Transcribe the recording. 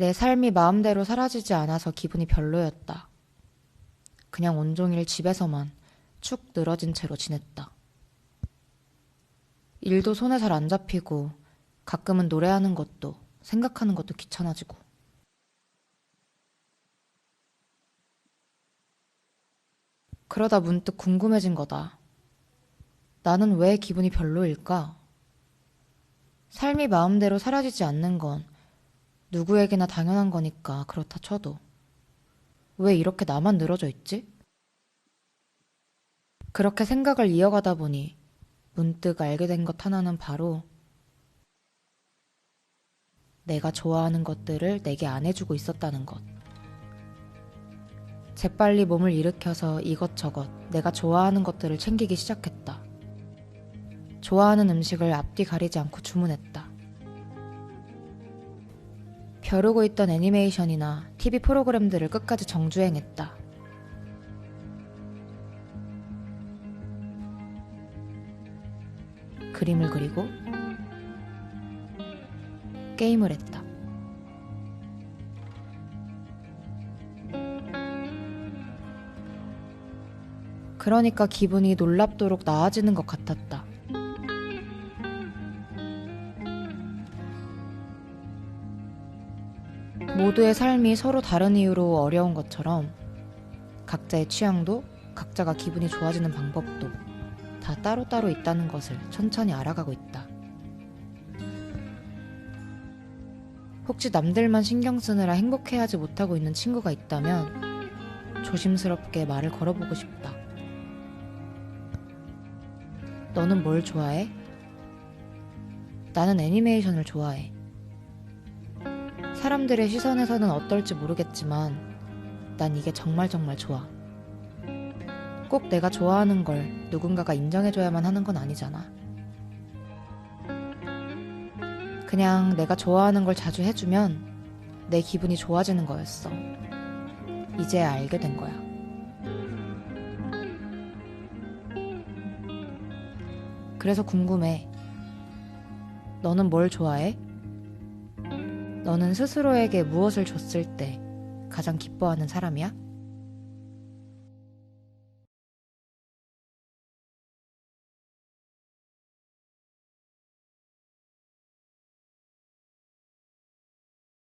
내 삶이 마음대로 사라지지 않아서 기분이 별로였다. 그냥 온종일 집에서만 축 늘어진 채로 지냈다. 일도 손에 잘 안 잡히고 가끔은 노래하는 것도 생각하는 것도 귀찮아지고. 그러다 문득 궁금해진 거다. 나는 왜 기분이 별로일까? 삶이 마음대로 사라지지 않는 건 누구에게나 당연한 거니까 그렇다 쳐도 왜 이렇게 나만 늘어져 있지? 그렇게 생각을 이어가다 보니 문득 알게 된 것 하나는 바로 내가 좋아하는 것들을 내게 안 해주고 있었다는 것. 재빨리 몸을 일으켜서 이것저것 내가 좋아하는 것들을 챙기기 시작했다. 좋아하는 음식을 앞뒤 가리지 않고 주문했다. 벼르고 있던 애니메이션이나 TV 프로그램들을 끝까지 정주행했다. 그림을 그리고 게임을 했다. 그러니까 기분이 놀랍도록 나아지는 것 같았다. 모두의 삶이 서로 다른 이유로 어려운 것처럼 각자의 취향도 각자가 기분이 좋아지는 방법도 다 따로따로 있다는 것을 천천히 알아가고 있다. 혹시 남들만 신경 쓰느라 행복해하지 못하고 있는 친구가 있다면 조심스럽게 말을 걸어보고 싶다. 너는 뭘 좋아해? 나는 애니메이션을 좋아해. 사람들의 시선에서는 어떨지 모르겠지만 난 이게 정말 정말 좋아. 꼭 내가 좋아하는 걸 누군가가 인정해줘야만 하는 건 아니잖아. 그냥 내가 좋아하는 걸 자주 해주면 내 기분이 좋아지는 거였어. 이제 알게 된 거야. 그래서 궁금해. 너는 뭘 좋아해? 너는 스스로에게 무엇을 줬을 때 가장 기뻐하는 사람이야?